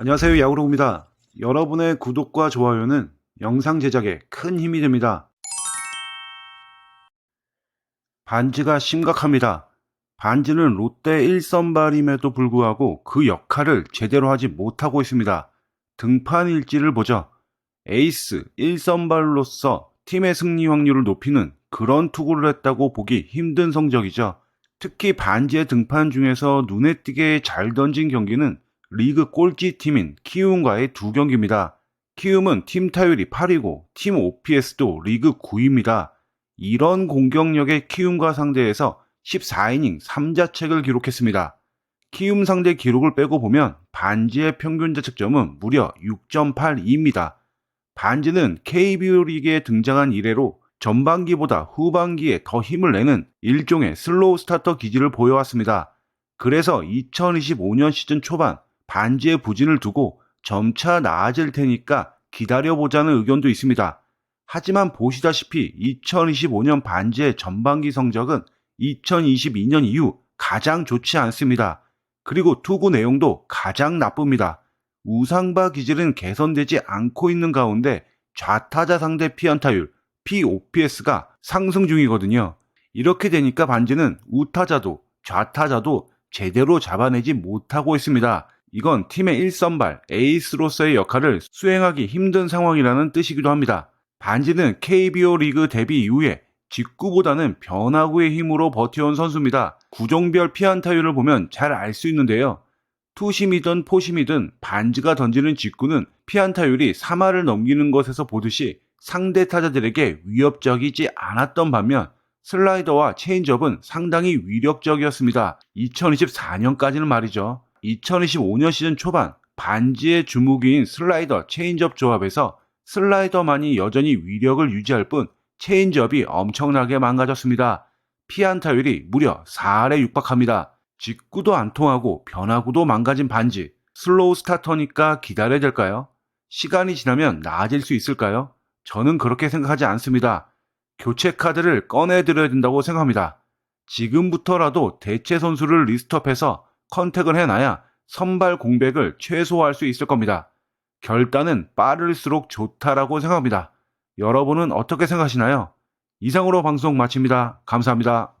안녕하세요. 야구로입니다. 여러분의 구독과 좋아요는 영상 제작에 큰 힘이 됩니다. 반지가 심각합니다. 반지는 롯데 1선발임에도 불구하고 그 역할을 제대로 하지 못하고 있습니다. 등판 일지를 보죠. 에이스 1선발로서 팀의 승리 확률을 높이는 그런 투구를 했다고 보기 힘든 성적이죠. 특히 반지의 등판 중에서 눈에 띄게 잘 던진 경기는 리그 꼴찌 팀인 키움과의 두 경기입니다. 키움은 팀 타율이 8이고 팀 OPS도 리그 9입니다. 이런 공격력의 키움과 상대해서 14이닝 3자책을 기록했습니다. 키움 상대 기록을 빼고 보면 반지의 평균 자책점은 무려 6.82입니다. 반지는 KBO 리그에 등장한 이래로 전반기보다 후반기에 더 힘을 내는 일종의 슬로우 스타터 기질을 보여왔습니다. 그래서 2025년 시즌 초반 반지의 부진을 두고 점차 나아질 테니까 기다려보자는 의견도 있습니다. 하지만 보시다시피 2025년 반지의 전반기 성적은 2022년 이후 가장 좋지 않습니다. 그리고 투구 내용도 가장 나쁩니다. 우상바 기질은 개선되지 않고 있는 가운데 좌타자 상대 피안타율, POPS가 상승 중이거든요. 이렇게 되니까 반지는 우타자도 좌타자도 제대로 잡아내지 못하고 있습니다. 이건 팀의 1선발 에이스로서의 역할을 수행하기 힘든 상황이라는 뜻이기도 합니다. 반지는 KBO 리그 데뷔 이후에 직구보다는 변화구의 힘으로 버텨온 선수입니다. 구종별 피안타율을 보면 잘 알 수 있는데요. 투심이든 포심이든 반지가 던지는 직구는 피안타율이 3할을 넘기는 것에서 보듯이 상대 타자들에게 위협적이지 않았던 반면 슬라이더와 체인지업은 상당히 위력적이었습니다. 2024년까지는 말이죠. 2025년 시즌 초반 반지의 주무기인 슬라이더 체인지업 조합에서 슬라이더만이 여전히 위력을 유지할 뿐 체인지업이 엄청나게 망가졌습니다. 피안타율이 무려 4할에 육박합니다. 직구도 안 통하고 변화구도 망가진 반지. 슬로우 스타터니까 기다려야 될까요? 시간이 지나면 나아질 수 있을까요? 저는 그렇게 생각하지 않습니다. 교체 카드를 꺼내드려야 된다고 생각합니다. 지금부터라도 대체 선수를 리스트업해서 컨택을 해놔야 선발 공백을 최소화할 수 있을 겁니다. 결단은 빠를수록 좋다라고 생각합니다. 여러분은 어떻게 생각하시나요? 이상으로 방송 마칩니다. 감사합니다.